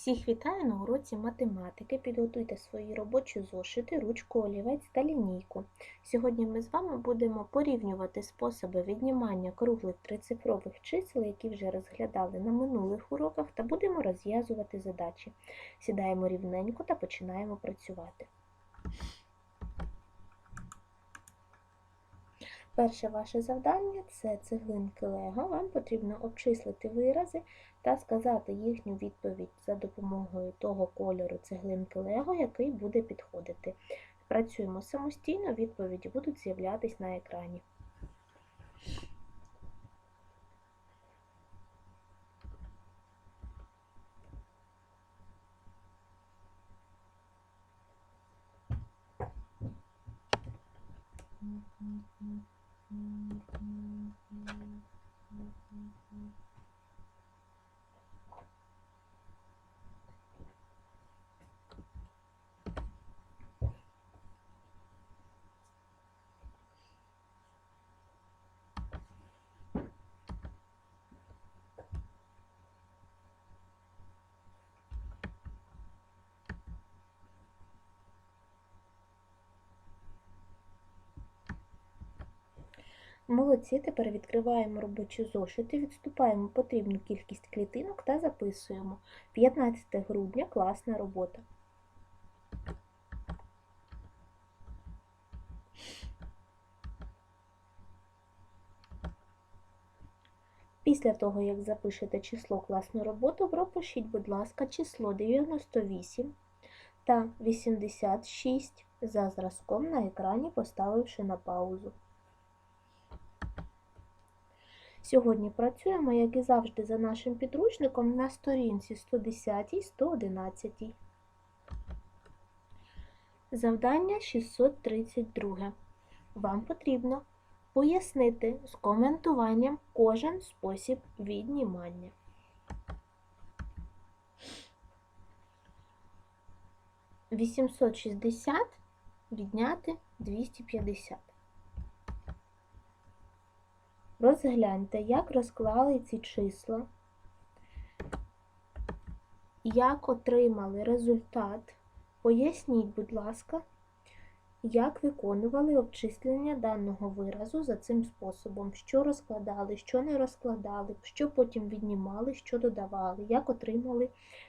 Всіх вітаю на уроці математики. Підготуйте свої робочі зошити, ручку, олівець та лінійку. Сьогодні ми з вами будемо порівнювати способи віднімання круглих трицифрових чисел, які вже розглядали на минулих уроках, та будемо розв'язувати задачі. Сідаємо рівненько та починаємо працювати. Перше ваше завдання це цеглинки Лего. Вам потрібно обчислити вирази та сказати їхню відповідь за допомогою того кольору цеглинки Лего, який буде підходити. Працюємо самостійно, відповіді будуть з'являтись на екрані. Молодці, тепер відкриваємо робочі зошити, відступаємо потрібну кількість клітинок та записуємо. 15 грудня класна робота. Після того, як запишете число класну роботу, пропишіть, будь ласка, число 98 та 86 за зразком на екрані, поставивши на паузу. Сьогодні працюємо, як і завжди, за нашим підручником на сторінці 110-111. Завдання 632. Вам потрібно пояснити з коментуванням кожен спосіб віднімання. Вісімсот шістдесят відняти 250. Розгляньте, як розклали ці числа, як отримали результат. Поясніть, будь ласка, як виконували обчислення даного виразу за цим способом, що розкладали, що не розкладали, що потім віднімали, що додавали, як отримали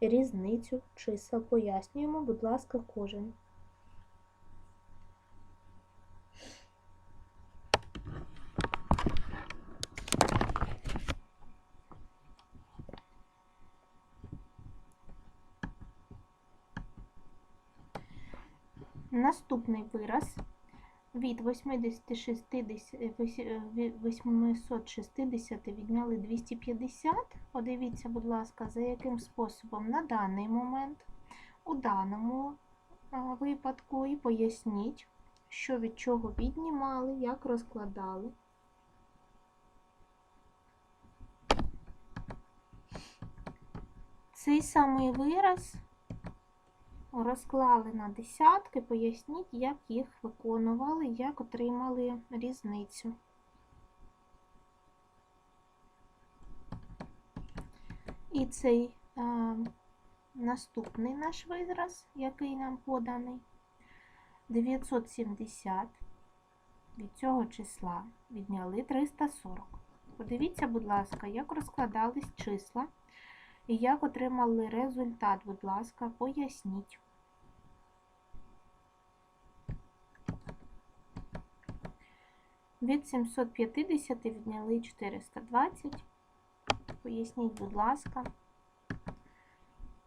різницю чисел. Пояснюємо, будь ласка, кожен. Наступний вираз від 860 відняли 250. Подивіться, будь ласка, за яким способом на даний момент, у даному випадку, і поясніть, що від чого віднімали, як розкладали. Цей самий вираз розклали на десятки, поясніть, як їх виконували, як отримали різницю. І цей а, наступний наш вираз, який нам поданий, 970 від цього числа відняли 340. Подивіться, будь ласка, як розкладались числа і як отримали результат, будь ласка, поясніть. Від 750 відняли 420. Поясніть, будь ласка,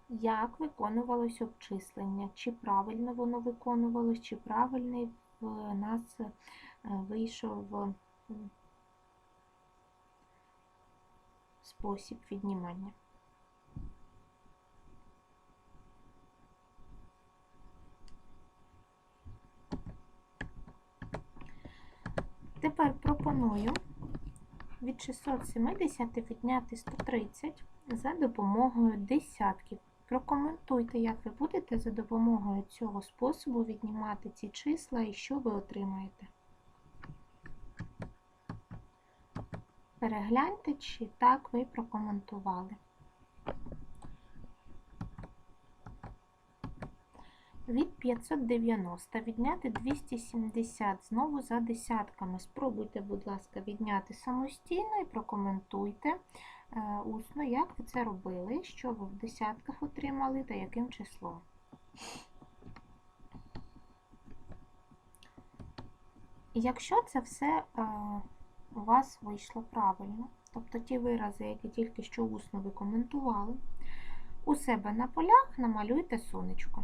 як виконувалось обчислення, чи правильно воно виконувалось, чи правильний в нас е, вийшов спосіб віднімання. Тепер пропоную від 670 відняти 130 за допомогою десятків. Прокоментуйте, як ви будете за допомогою цього способу віднімати ці числа і що ви отримаєте. Перегляньте, чи так ви прокоментували. Від 590 відняти 270 знову за десятками. Спробуйте, будь ласка, відняти самостійно і прокоментуйте е, усно, як ви це робили, що ви в десятках отримали та яким числом. Якщо це все е, у вас вийшло правильно, тобто ті вирази, які тільки що усно ви коментували, у себе на полях намалюйте сонечко.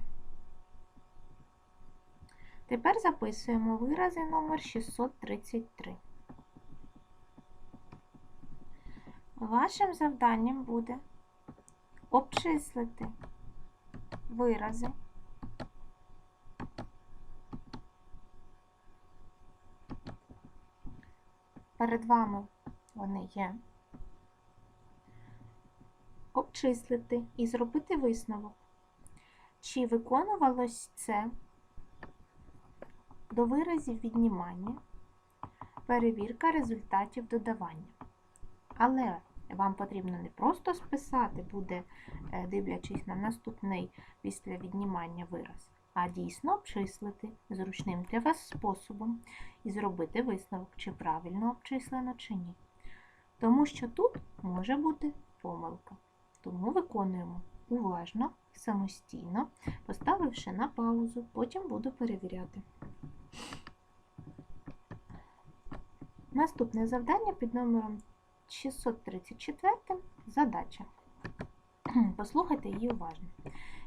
Тепер записуємо вирази номер 633. Вашим завданням буде обчислити вирази перед вами вони є. Обчислити і зробити висновок, чи виконувалось це до виразів віднімання, перевірка результатів додавання. Але вам потрібно не просто списати, буде, е, дивлячись на наступний після віднімання вираз, а дійсно обчислити зручним для вас способом і зробити висновок, чи правильно обчислено, чи ні. Тому що тут може бути помилка. Тому виконуємо уважно, самостійно, поставивши на паузу, потім буду перевіряти. Наступне завдання під номером 634 задача. Послухайте її уважно.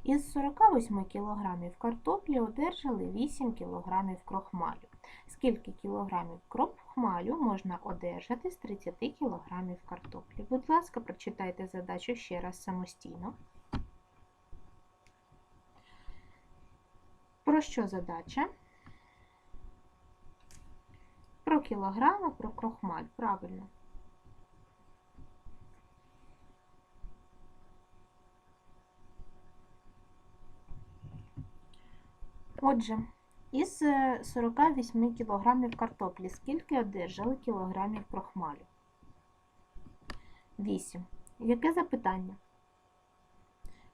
Із 48 кг картоплі одержали 8 кг крохмалю. Скільки кілограмів крохмалю можна одержати з 30 кг картоплі? Будь ласка, прочитайте задачу ще раз самостійно. Про що задача? Про кілограми, про крохмаль, правильно. Отже, із е, 48 кілограмів картоплі скільки одержали кілограмів крохмалю? 8. Яке запитання?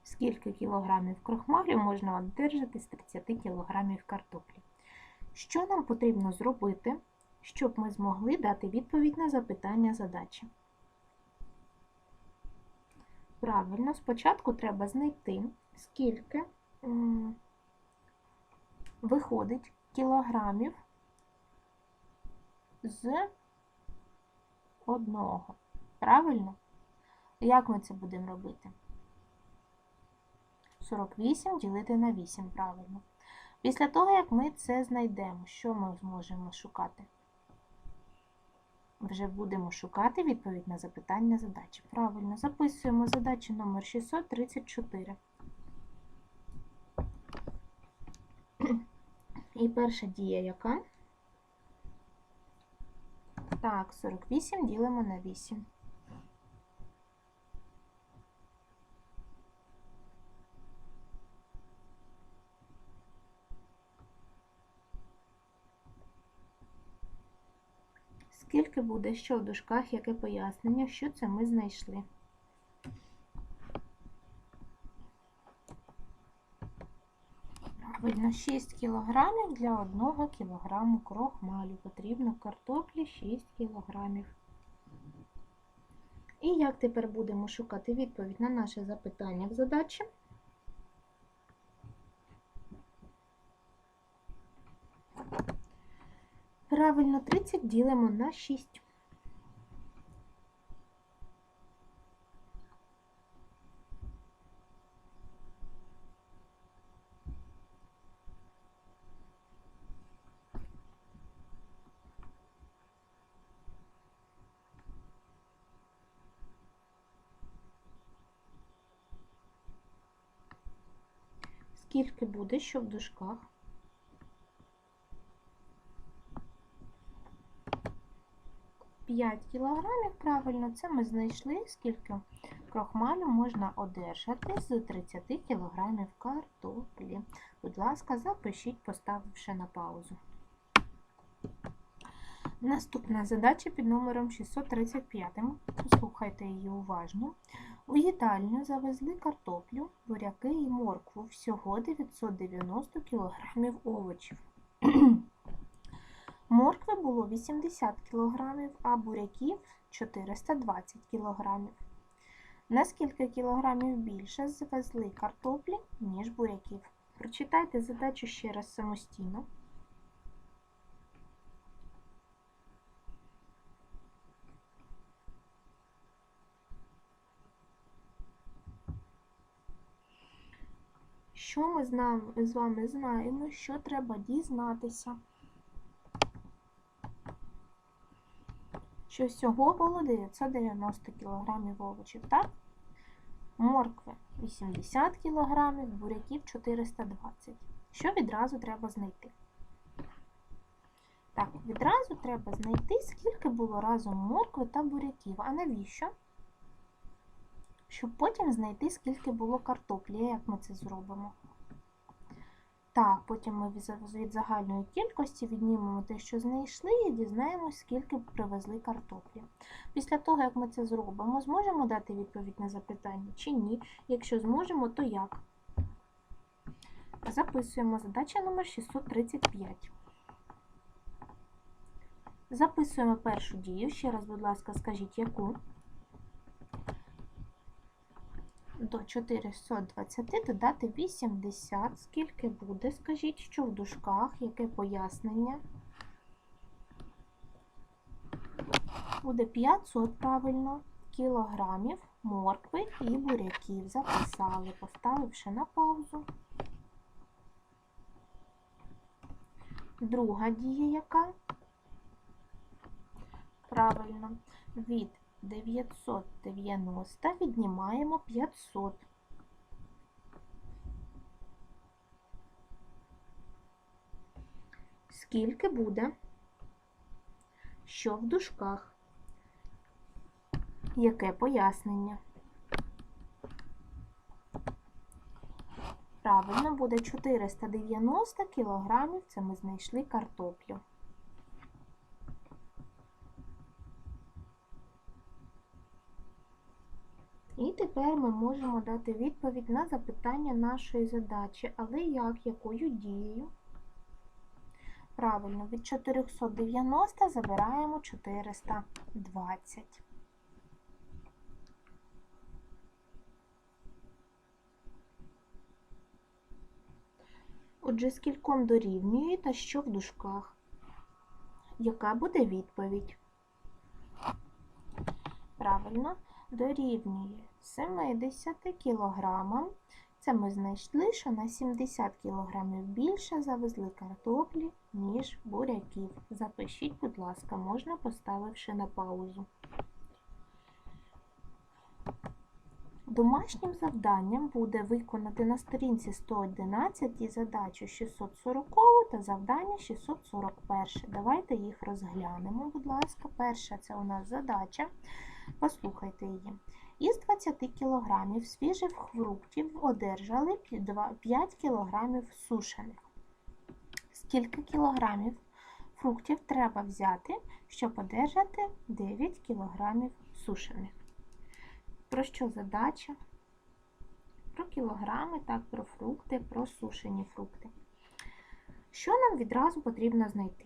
Скільки кілограмів крохмалю можна одержати з 30 кілограмів картоплі? Що нам потрібно зробити, щоб ми змогли дати відповідь на запитання задачі? Правильно, спочатку треба знайти, скільки виходить кілограмів з одного. Правильно? Як ми це будемо робити? 48 ділити на 8, правильно. Після того, як ми це знайдемо, що ми зможемо шукати? Вже будемо шукати відповідь на запитання задачі. Правильно, записуємо задачу номер 634. І перша дія яка? Так, 48 ділимо на 8. Скільки буде, що в дужках, яке пояснення, що це ми знайшли? Правильно, 6 кілограмів для 1 кілограму крохмалю. Потрібно картоплі 6 кілограмів. І як тепер будемо шукати відповідь на наше запитання в задачі? Правильно, 30 ділимо на 6. Скільки буде, що в дужках? П'ять кілограмів, правильно, це ми знайшли, скільки крохмалю можна одержати з 30 кілограмів картоплі. Будь ласка, запишіть, поставивши на паузу. Наступна задача під номером 635. Послухайте її уважно. У їдальню завезли картоплю, буряки і моркву. Всього 990 кг овочів. Моркви було 80 кг, а буряків 420 кг. На скільки кілограмів більше завезли картоплі, ніж буряків? Прочитайте задачу ще раз самостійно. Що ми з вами знаємо, що треба дізнатися? Що всього було 990 кг овочів, так? Моркви 80 кг, буряків 420 Що відразу треба знайти? Так, відразу треба знайти, скільки було разом моркви та буряків. А навіщо? Щоб потім знайти, скільки було картоплі, як ми це зробимо. Так, потім ми від загальної кількості віднімемо те, що знайшли, і дізнаємось, скільки привезли картоплі. Після того, як ми це зробимо, зможемо дати відповідь на запитання чи ні. Якщо зможемо, то як? Записуємо задача номер 635. Записуємо першу дію. Ще раз, будь ласка, скажіть, яку? До 420 додати 80. Скільки буде? Скажіть, що в дужках, яке пояснення? Буде 500, правильно, кілограмів моркви і буряків. Записали, поставивши на паузу. Друга дія яка? Правильно, від 990 віднімаємо 500. Скільки буде? Що в дужках? Яке пояснення? Правильно, буде 490 кілограмів, це ми знайшли картоплю. І тепер ми можемо дати відповідь на запитання нашої задачі. Але як, якою дією? Правильно, від 490 забираємо 420. Отже, скільком дорівнює та що в дужках? Яка буде відповідь? Правильно, дорівнює 70 кілограмам. Це ми знайшли, що на 70 кілограмів більше завезли картоплі, ніж буряків. Запишіть, будь ласка, можна поставивши на паузу. Домашнім завданням буде виконати на сторінці 111 задачу 640 та завдання 641. Давайте їх розглянемо, будь ласка. Перша це у нас задача. Послухайте її. Із 20 кг свіжих фруктів одержали 5 кг сушених. Скільки кілограмів фруктів треба взяти, щоб одержати 9 кг сушених? Про що задача? Про кілограми, так, про фрукти, про сушені фрукти. Що нам відразу потрібно знайти?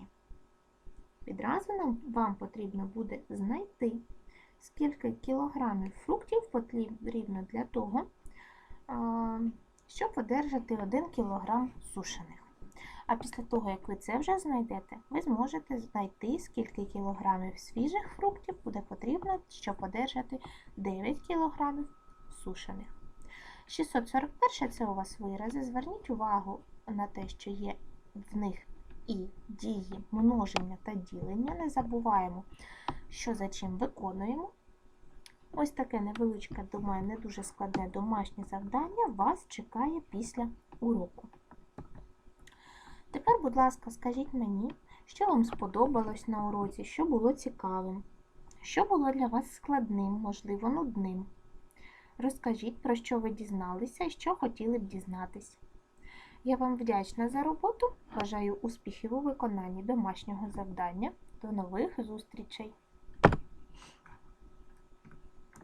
Відразу нам вам потрібно буде знайти скільки кілограмів фруктів потрібно для того, щоб одержати 1 кілограм сушених. А після того, як ви це вже знайдете, ви зможете знайти, скільки кілограмів свіжих фруктів буде потрібно, щоб одержати 9 кілограмів сушених. 641 це у вас вирази. Зверніть увагу на те, що є в них і дії множення та ділення. Не забуваємо, що за чим виконуємо. Ось таке невеличке, думаю, не дуже складне домашнє завдання вас чекає після уроку. Тепер, будь ласка, скажіть мені, що вам сподобалось на уроці, що було цікавим, що було для вас складним, можливо, нудним. Розкажіть, про що ви дізналися і що хотіли б дізнатись. Я вам вдячна за роботу. Бажаю успіхів у виконанні домашнього завдання. До нових зустрічей!